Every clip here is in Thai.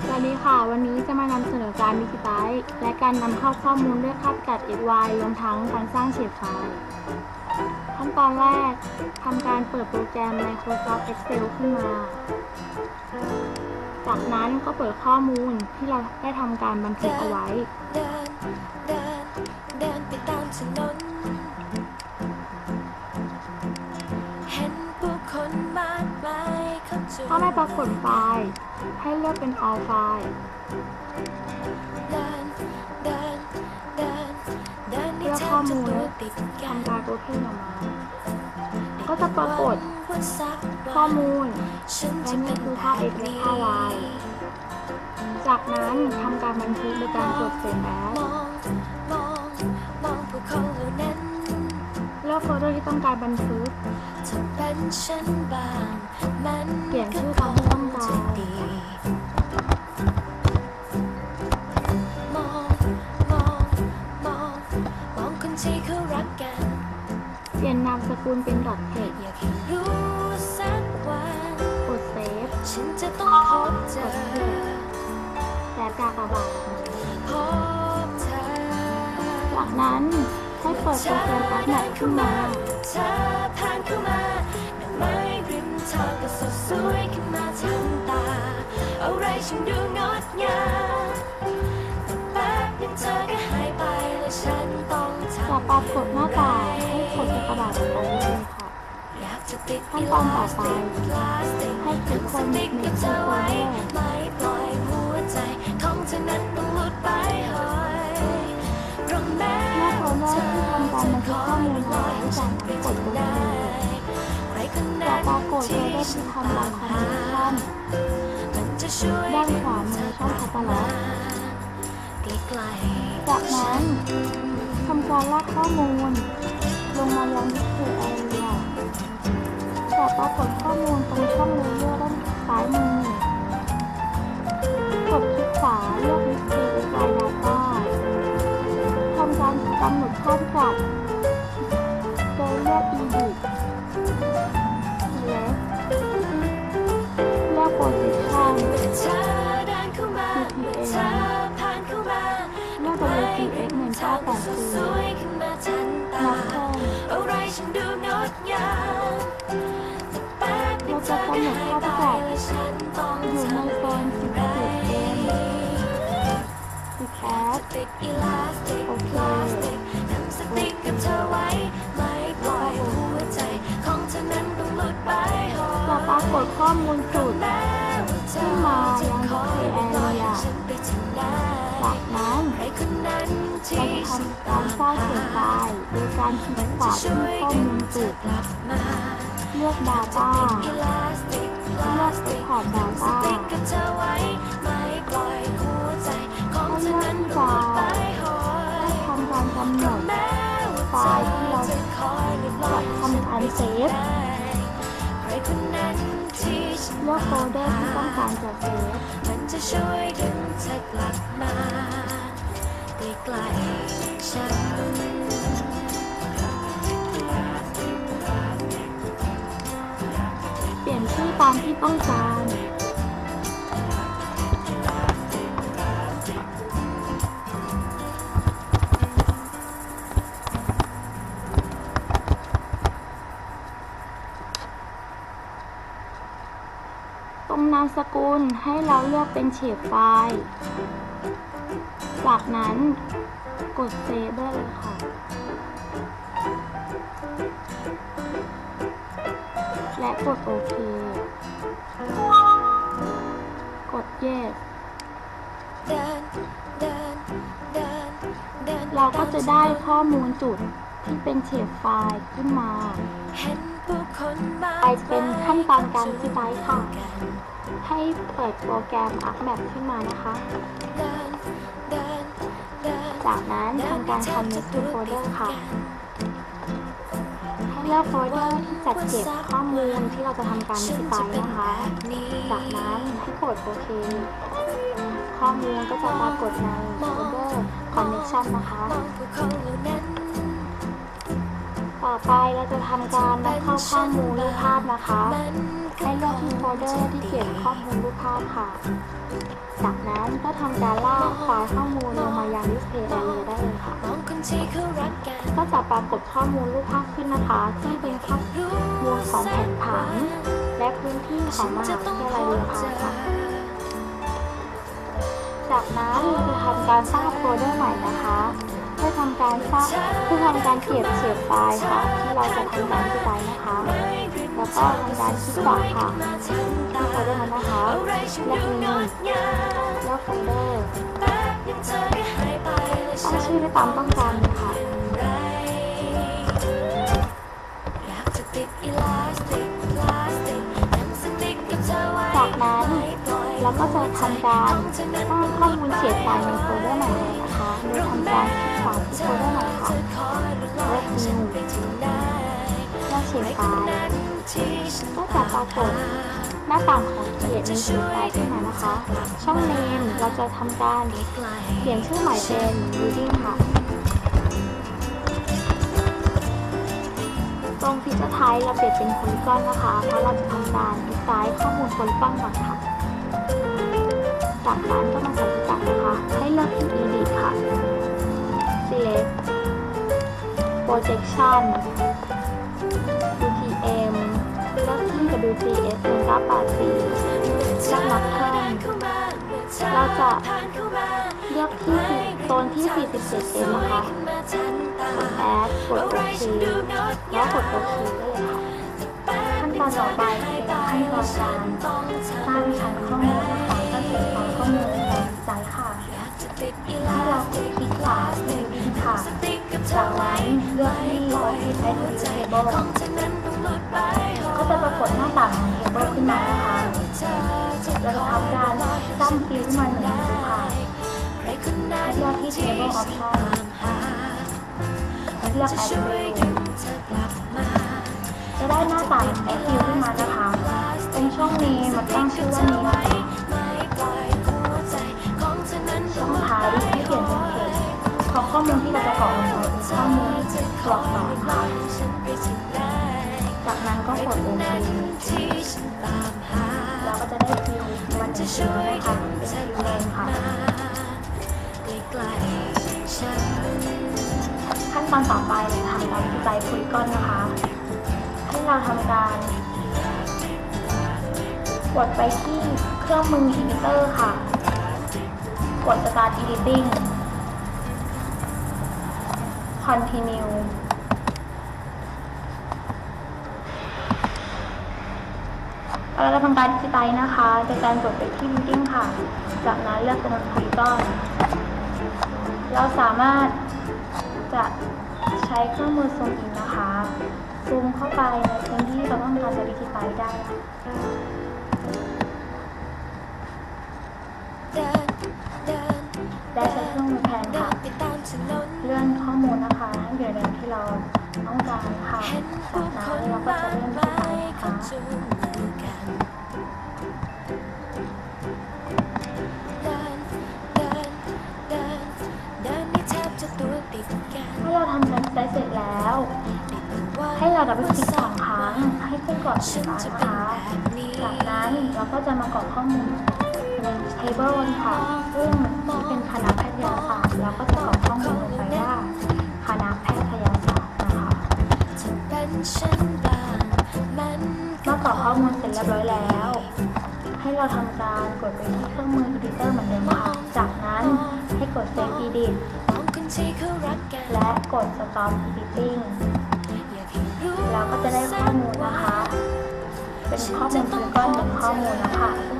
สวัสดีค่ะ วันนี้จะมานำเสนอการดิจิไ i ซ์และการนำเข้าข้อมูลด้วยค่ากัด xy รวมทั้งการสร้างเฉดไฟล์ขั้นตอนแรกทำการเปิดโปรแกรม Microsoft Excel ขึ้นมา จากนั้นก็เปิดข้อมูลที่เราได้ทำการบันทึกเอาไว้ เดินเดินเดินไปตามถนน ถ้าไม่ปรากฏไฟล์ ให้เลือกเป็น all ไฟล์เลือกข้อมูลตัวและติดกันทำการ open ออกมา ก็จะปรากฏข้อมูลและนี่คือแบค่าบ x และนี้ค่า y จากนั้นทำการบันทึกโดยการกด save as มองมอง ลือกโฟลเดอร์ที่ต้องการบันทึกถ้าเป็นฉันบ้างมันเปลี่ยนชื่อก็ตามที่ต้องการคงจะดีมองมองมองมองคนที่เขารักกันเปลี่ยนนามสกุลเป็น dot text อยากให้รู้สักวันกด save ฉันจะต้องพบเจอและกากบาทพบเธอจากนั้น ให้เปิดโปรแกรม a p m a t ขึ้นมาเธอผ่านเข้ามาดอกไม้ริมทางก็สดสวยขึ้นมาทันตา อะไรฉันดูงดงามแต่แป๊บนึงเธอก็หายไปและฉันต้องทำจะปรากฏหน้าต่างให้กดกากบาทออกไปเลยค่ะขั้นตอนต่อไปให้คลิกคนติดในเธชื่ออโฟลไว้ไม่ปล่อยหัวใจของเธอนั้นต้องหลุดไปหอยเพราะแม้ เมื่อโฟลเดอร์ที่ทำการบันทึกข้อมูลเอาไว้จากนั้นกดโอเรคนจะนั้นปรากฏโฟลเดอร์ที่ทำการคอนเนคชั่นมันจะช่วยด้านขวามือช่องคตตาล็อกจากนั้นทำการลากข้อมูล ลงมายัง Display Area จะปรากฏข้อมูลตรงช่องเลเยอร์ด้านซ้ายมือกดคลิกขวาเลือก เธอเดินเข้ามาเมื่อเธอผ่านเข้ามาเลือก WPX เธอก็สดส1984วยขึ้นมาทันตาอะไรฉันดูงดงามแต่แป๊บนึงเธอก็หายไปและฉันต้องอยู่ในทำโซนไร17เองติดแอดติดอีลาสติกโอเคทำสติกกับเธอไว้ไม่ปล่อยหัวใจของเธอนั้นต้องหลุดไปหอจะปากฏข้อมูลจุ ดแม้ว่าเธอจะคยรอให้ฉันไปถึงไหนจากนั้นเราจะทำการสร้างเสียงไฟล์โดยการคลิกขวาที่ข้อมูลจุดกลับมาเลือก Data อีลาติกพเลือกติก Export Data ติกกับเธอไว้ไม่ปล่อยหัวใจของเธอนั้นหลุดไปหอยทำการกำหนดแม้ว่าไฟล์ที่เราจะคอยหรือปล่อยจะทำการเซฟ ใครคนนั้นที่ฉันเลือกโฟลเดอร์ที่ต้องการจะเซฟมันจะช่วยดึงเธอกลับมาได้ใกล้ฉันเปลี่ยนชื่อตามที่ต้องการ ตรงนามสกุลให้เราเลือกเป็นเฉดไฟล์ จากนั้นกดเซฟได้เลยค่ะ และกดโอเค กด yes เดินเดินเราก็จะได้ข้อมูลจุดที่เป็นเฉดไฟล์ขึ้นมาไปเป็นขั้นตอนการที่ไว้ค่ะ ให้เปิดโปรแกรม ArcMap ขึ้นมานะคะ จากนั้นทำการ connect to folder ค่ะ ให้เลือกโฟลเดอร์ที่จัดเก็บข้อมูลที่เราจะทำการดิจิไ i นะคะ จากนั้นให้กดโอเค ข้อมูลก็จะปรากฏในโฟลเดอร์ connection นะคะ ต่อไปเราจะทำการนำเข้าข้อมูลรูปภาพนะคะให้เลือกที่โฟลเดอร์ที่เก็บข้อมูลรูปภาพค่ะ จากนั้นก็ทำการลากไฟล์ข้อมูลลงมายัง Display Area ได้เลยค่ะ ก็จะปรากฏข้อมูลรูปภาพขึ้นนะคะที่เป็นข้อมูลของแผนผังและพื้นที่ของมหาวิทยาลัยบุรพาค่ะจากนั้นเราจะทำการสร้างโฟลเดอร์ใหม่นะคะ ทำการสร้างเพื่อทำการเก็บเสียบไฟล์ค่ะ ที่เราจะทำการที่ไว้นะคะ แล้วก็ทำการคลิกขวาค่ะที่โฟลเดอร์นั้นนะคะอะไรฉันเลือกเมนูเลือกโฟลเดอร์ตั้งชื่อได้ตามต้องการค่ะไรอยากจากพลาสติกหนังสติ๊กกับเธอไว้จากนั้นไม่ปล่อยเราก็จะทำการสร้างข้อมูลเสียบไฟล์ในโฟลเดอร์ใหม่เลยนะคะโดยทำการ คลิกขวาที่โฟลเดอร์ใหม่ค่ะเธอคอยดูแลฉันไปถึงไหนเลือกเสียบไฟล์นั้นที่ฉันก็จะปรากฏหน้าต่างของเขียนในสีไฟล์ขึ้นมานะคะ ช่องเนมเราจะทำการเปลี่ยนชื่อใหม่เป็น reading ค่ะตรงฟีเจอร์ไทป์เราเปลี่ยนเป็นโพลีกอนนะคะเพราะเราจะทำการดีไซน์ข้อมูลโพลีกอนก่อนค่ะ จากนั้นก็มาใส่พิกัดนะคะ ให้เลือกที่ edit ค่ะ select projection UTM เลือกที่ WPS 1984จากนับเพิ่มเราจะเลือกที่โซนที่ 47M นะคะกด add กด OK แล้วกด OK ได้เลยค่ะขั้นตอนต่อไปเป็นขั้นตอนการสร้างชั้นข้อมูลนะคะก็คือของข้อมูลในใจค่ะให้เราคลิกขวา จากนั้นเลือกที่ Office Attribute Table ก็จะปรากฏหน้าต่างของ Table ขึ้นมานะคะเราจะทำการสร้างฟิลขึ้นมาหนึ่งฟิลค่ะให้เลือกที่ Table Option เลือก Add View จะได้หน้าต่าง Add View ขึ้นมานะคะ เป็นช่องนี้มันตั้งชื่อว่านี้นะคะ ลอกต่อค่ะจากนั้นก็กด OK เราก็จะได้ฟิลมันจะช่วยนะคะเป็นฟิลแดงค่ะขั้นตอนต่อไปเลยทำการดีไซน์โพลีกอนนะคะให้เราทำการกดไปที่เครื่องมือ Editor ค่ะ กด Start Editing Continue เราจะทำการดีไซน์นะคะโดยการกดไปที่ Building ค่ะ จากนั้นเลือกตรง Polygon เราสามารถจะใช้เครื่องมือซูมอินนะคะ ซูมเข้าไปในพื้นที่เราต้องการจะดิจิไซน์ได้ค่ะและใช้เครื่องมือแทนค่ะเลื่อนข้อมูลนะคะให้อยู่ในที่เราต้องการค่ะจากนั้นเราก็จะเลื่อนขึ้นไปนะคะเมื่อเราทำการดีไซน์เสร็จแล้ว ให้เราดับเบิลคลิกสองครั้งให้ขึ้นก่อนสีฟ้านะคะจากนั้นเราก็จะมากรอกข้อมูลใน table ค่ะซึ่งเป็นคณะ แพทยศาสตร์เราก็จะกรอกข้อมูลลงไปว่าคณะแพทยศาสตร์นะคะเมื่อกรอกข้อมูลเสร็จเรียบร้อยแล้ว ให้เราทำการกดไปที่เครื่องมือ editor เหมือนเดิมค่ะจากนั้นให้กด save edit และกด stop editing เราก็จะได้ข้อมูลนะคะ เป็นข้อมูลคือก้อนหนึ่งข้อมูลนะคะ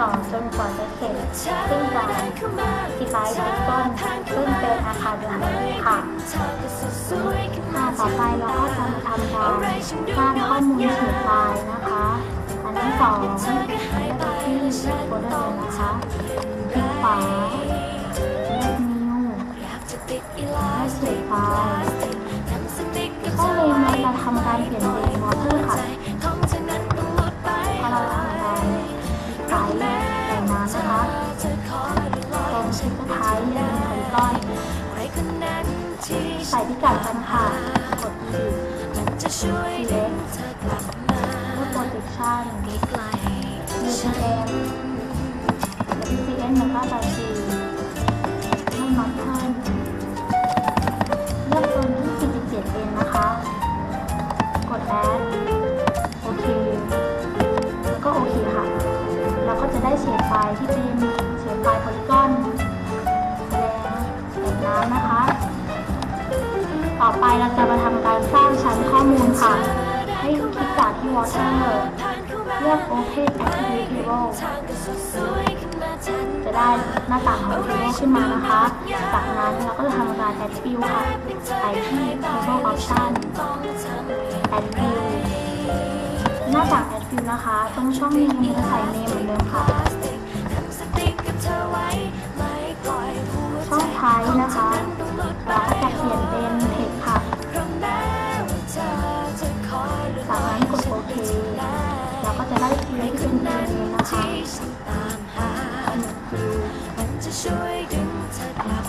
อย่างนี้ต่อจนกว่าจะเสร็จซึ่งจะดีไซน์เป็นก้อนซึ่งเป็นอาคารสถานที่ค่ะค่ะต่อไปเราก็จะมาทำการสร้างข้อมูลเสียบไฟล์นะคะ อันที่สองให้ไปที่โฟลเดอร์เลยนะคะคลิกขวาเลือกนิ้วให้เสียบไฟล์ข้อมูลเราจะทำการเปลี่ยนเป็นมอเตอร์ค่ะ ชิ้นสุดท้ายหนึ่งไพลอนใส่พิกัดกันค่ะกด edit select เลือก projection Production UTM WCN แล้วก็ตัดสีน้ำมันเพิ่มเลือกโซนที่47เองนะคะ กด add โอเค แล้วก็โอเคค่ะ เราก็จะได้เฉดไฟล์ที่เป็น ต่อไปเราจะมาทำการสร้างชั้นข้อมูลค่ะ ให้คลิกจากที่ Water เลือก Open Activity Table จะได้หน้าต่างของ Table ขึ้นมานะคะ จากนั้นเราก็จะทำการ Add View ค่ะ ไปที่ Table Option Add View หน้าต่าง Add View นะคะ ตรงช่องนี้มันจะใส่ Name เหมือนเดิมค่ะ ช่องท้ายนะคะเราก็จะเขียนเป็น Text ค่ะ จากนั้นกดโอเคเราก็จะได้ฟิลที่เป็นเพลงนะคะ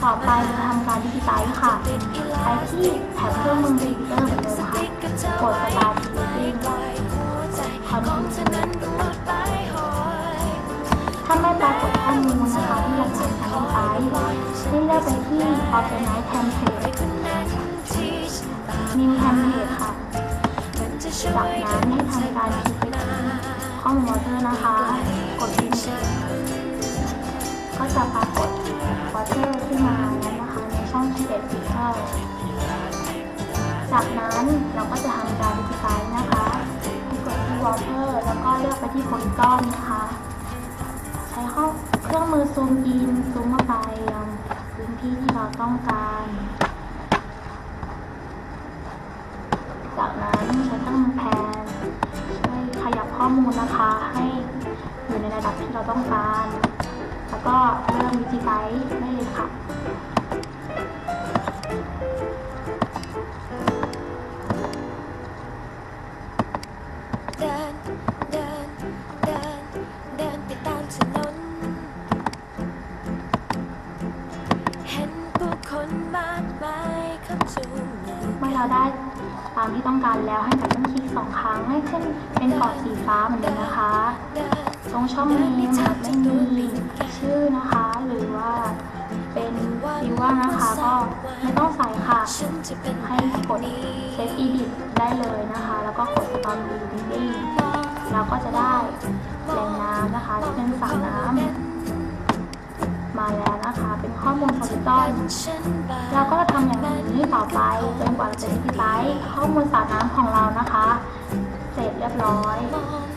ต่อไปจะทำการดิจิไลค่ะ ไปที่แท็บเครื่องมือคอมพิตอร์เหมือนเดิมค่ะกดสตาร์ทติ้งคอนโทรลถ้าไม่ปรากฏข้อมูลนะคะที่เราทำการดิจิไลซ์ให้เลือกไปที่ Organize Template New Template ค่ะจากนั้นให้ทำการคลิกไปที่ข้อมูลวอเตอร์นะคะ กดพิมพ์ก็จะปรากฏวอเตอร์ขึ้นมาแล้วนะคะในช่อง Create Pixel จากนั้นเราก็จะทำการดิจิไลซ์นะคะกดที่ Water แล้วก็เลือกไปที่ Polygon นะคะ ใช้ห้องเครื่องมือซูมอินซูมเข้าไปยังพื้นที่ที่เราต้องการ มูลนะคะให้อยู่ในระดับที่เราต้องการ แล้วก็เริ่มวิจิไลซ์ได้เลยค่ะเดินเดินเดินเดินไปตามถนนเห็นผู้คนมากมายเขาจูงมือเมื่อเราได้ตามที่ต้องการแล้วให้ดับเบิลคลิก สองครั้งให้ขึ้นเป็นกอบสีฟ้าเหมือนเดิมนะคะ ตรงช่องนี้มันไม่มีชื่อนะคะ หรือว่าเป็นฟิวว่านะคะก็ไม่ต้องใส่ค่ะ ให้กดเซตอีดิทได้เลยนะคะ แล้วก็กดตอนดูดิดี้เราก็จะได้แหล่งน้ำนะคะที่เป็นสระน้ำ มาแล้วนะคะ เป็นข้อมูลโพลิกอนฉันบ้าเราก็จะทำอย่างนี้ต่อไปจนกว่าจะดิจิไลซ์ข้อมูลสระน้ำของเรานะคะ เสร็จเรียบร้อย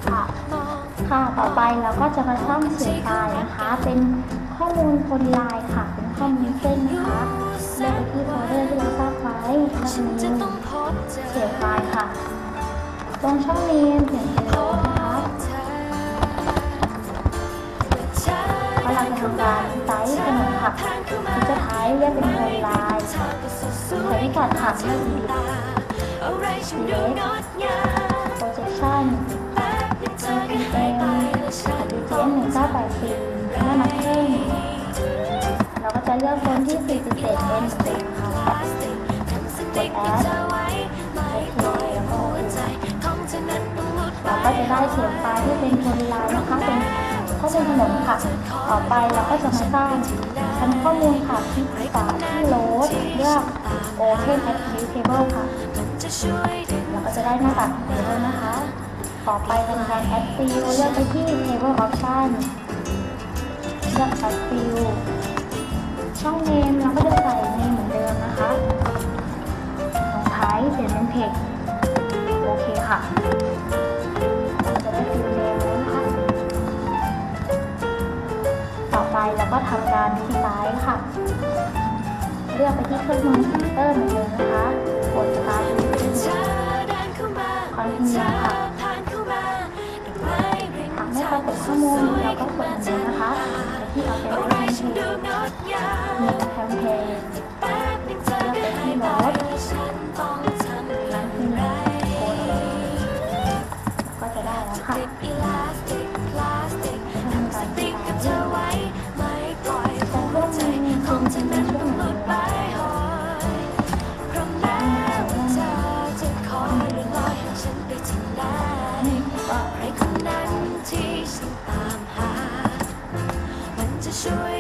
ค่ะมองค่ะต่อไปเราก็จะมาสร้างเสียงไฟล์นะคะ เป็นข้อมูลโพลีไลน์ค่ะ เป็นข้อมูลเส้นนะคะเลือกไปที่โฟลเดอร์ที่เราสร้างไว้แล้วฉันจะนี้ต้องพบเจอเสียงไฟล์ค่ะ ตรงช่องนี้เสียงเขนมค่ะที่จะท้ายเรียกเป็นโพลีไลน์ใช้พิกัดค่ะที่ดีอะไรฉันดูงดงาม projection แป๊บนึงเก็หายไปและฉัน DGN 1984เมื่อนักเพ่งเราก็จะเลือกโซนที่47 N เป็นค่สติกทั้งสติกที่เธอไว้ไม่ปล่อยหัวใจขอเธอนั้นต้องหลุดเราก็จะได้เสียงไฟล์ที่เป็นโพลีไลน์นะคะเป็น ข้อมูลถนนค่ะต่อไปเราก็จะมาสร้างชั้นข้อมูลค่ะที่ฝาที่โหลดเลือก Open Attribute Table ค่ะเราก็จะได้หน้าต่างของเรานะคะ ต่อไปเป็นการ Add Field เลือกไปที่ Table Option เลือก Add Field ช่อง Name เราก็จะใส่ Name เหมือนเดิมนะคะลงท้ายเปลี่ยนเป็น Text โอเคค่ะ ก็ทำการคลิกซ้ายค่ะ เลือกไปที่เครื่องมือคอมพิวเตอร์เหมือนเดิมนะคะ กด Start เธอเดินเข้ามาคอนทิเธนิอวค่ะผ่านเข้ามาดอกไม้ริมหากไม่ปรากฏข้อมูลเราก็กดอันนี้นะคะไปที่เอาเป็น ช่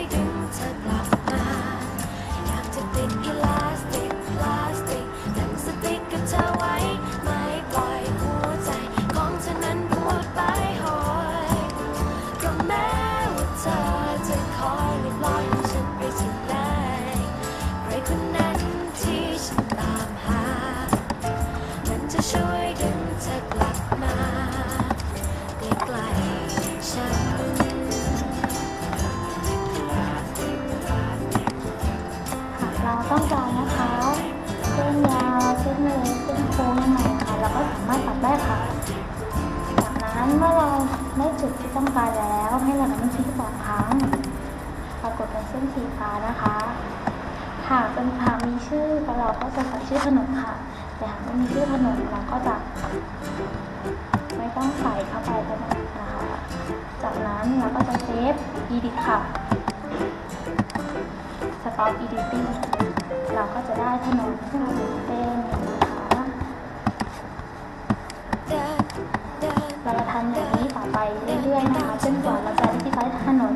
โค้งใหม่ค่ะเราก็สามารถตัดได้ค่ะ จากนั้นเมื่อเราได้จุดที่ต้องการแล้ว ให้เราดับเบิลคลิกสองครั้ง ปรากฏเป็นเส้นสีฟ้านะคะหากเป็นหามีชื่อเราก็จะใส่ชื่อถนนค่ะ แต่หากไม่มีชื่อถนนเราก็จะไม่ต้องใส่เข้าไปก็ได้นะคะ จากนั้นเราก็จะเซฟ edit ค่ะ stop editing เราก็จะได้ถนนเป็น เรื่อยๆนะคะจนกว่าเราจะที่ใช้ถนน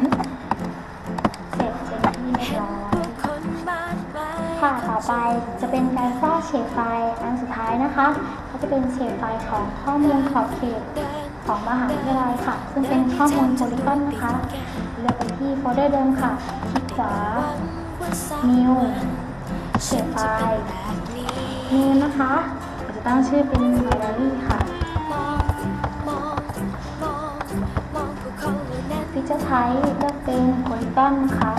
เสร็จเป็นที่เรียบร้อยค่ะต่อไปจะเป็นการสร้างเฉดไฟอันสุดท้ายนะคะ ก็จะเป็นเฉดไฟของข้อมูลขอบเขตของมหาวิทยาลัยค่ะ ซึ่งเป็นข้อมูลโพลิกอนนะคะเลือกไปที่โฟลเดอร์เดิมค่ะ คลิกขวา New เฉดไฟ New นะคะ จะตั้งชื่อเป็น binary ค่ะ เจอร์ไทป์เลือกเป็นโพลิกอนนะคะ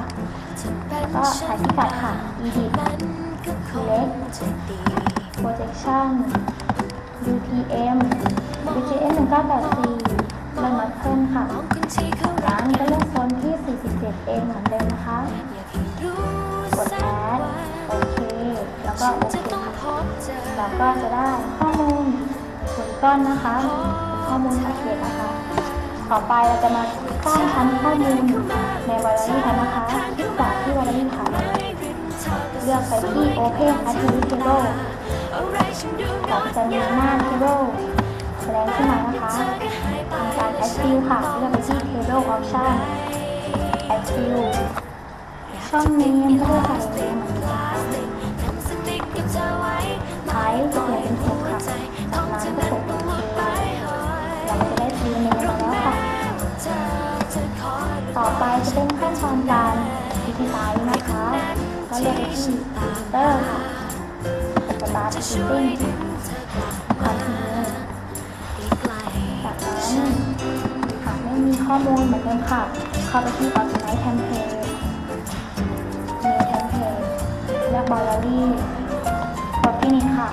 จะเป็นก็ใช้พิกัดค่ะ edit มันก็คงจะดี projection UTM UTM 1984เลือกมาเพิ่มค่ะร้านก็เลือกโซนที่ 47เองเหมือนเดิมนะคะกให้รู้กดโอเค แล้วก็โอเคค่ะพบเจอเราก็จะได้ข้อมูลโพลิกอนนะคะ ข้อมูลขอบเขตนะคะ ต่อไปเราจะมาสร้างชั้นข้อมูลในวาร์รี่กันนะคะคลิกขวาที่วาร์รี่ค่ะ เลือกไปที่ Open Attribute Table จะมีหน้า Table แสดงขึ้นมานะคะทำการ Add Field ค่ะ เลือกไปที่ Table Option Add Field ช่องนี้ก็เลือกใส่เองเหมือนกันไทป์จะเปลี่ยนเป็น ต่อไปจะเป็นขั้นตอนการดิจิไซน์นะคะก็เลือกไปที่ Editor ค่ะ Start Editing Continue จากนั้นหากไม่มีข้อมูลเหมือนเดิมค่ะ เข้าไปที่ Organize Template New Template เลือก Gallery กดที่นี้ค่ะ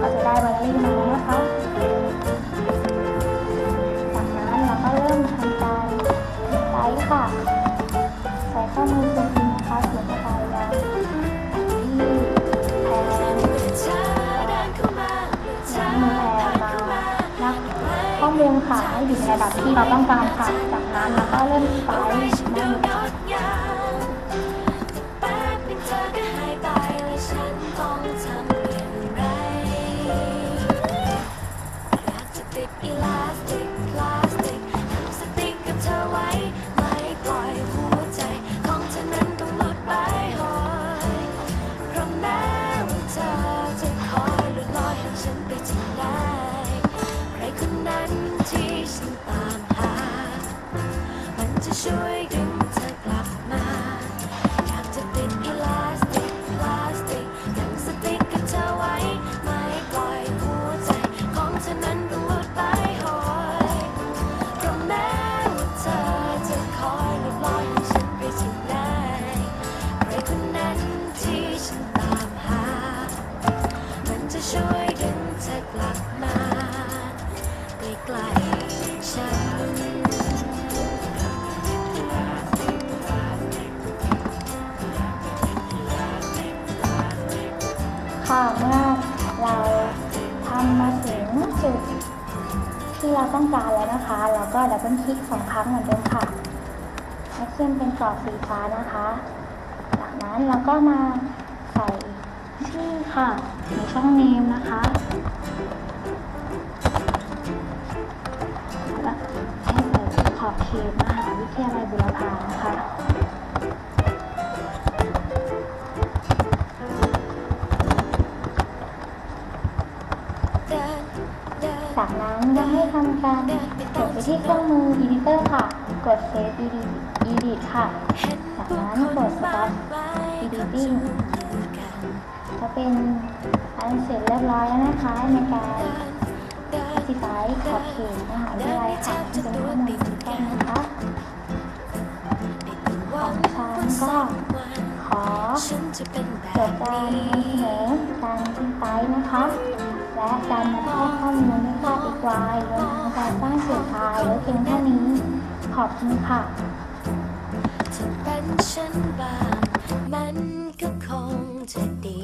ก็จะได้ Gallery มาแล้วนะคะ ข้อมูลค่ะให้อยู่ในระดับที่เราต้องการค่ะจากนั้นเราก็เริ่มไซส์ได้เลยค่ะ มันจ ก็ดับเบิลคลิกสองครั้งเหมือนเดิมค่ะให้ขึ้นเป็นกรอบสีฟ้านะคะ จากนั้นเราก็มาใส่ชื่อค่ะในช่องเนมนะคะแล้วให้ใส่ขอบเขตมหาวิทยาลัยบุรพานะคะจากนั้นก็ให้ทำการ ไปที่เครื่องมือ Editor ค่ะ กด Save Edit Edit ค่ะ จากนั้นกด Stop Editing จูงมือกันก็เป็นอันเสร็จเรียบร้อยแล้วนะคะในการเดินเดินดีไซน์ขอบเขตมหาวิทยาลัยค่ะที่เป็นข้อมูลสำคัญนะคะของฉันก็ขอจะเป็นแบจบบการนำเสนอการดีไซน์นะคะ และการมาเข้าข้อมูลด้วยค่ายรวมทั้งการสร้างเสียงไฟล์ไว้เพียงเท่านี้ ขอบคุณค่ะจะเป็นฉันบ้างมันก็คงจะดี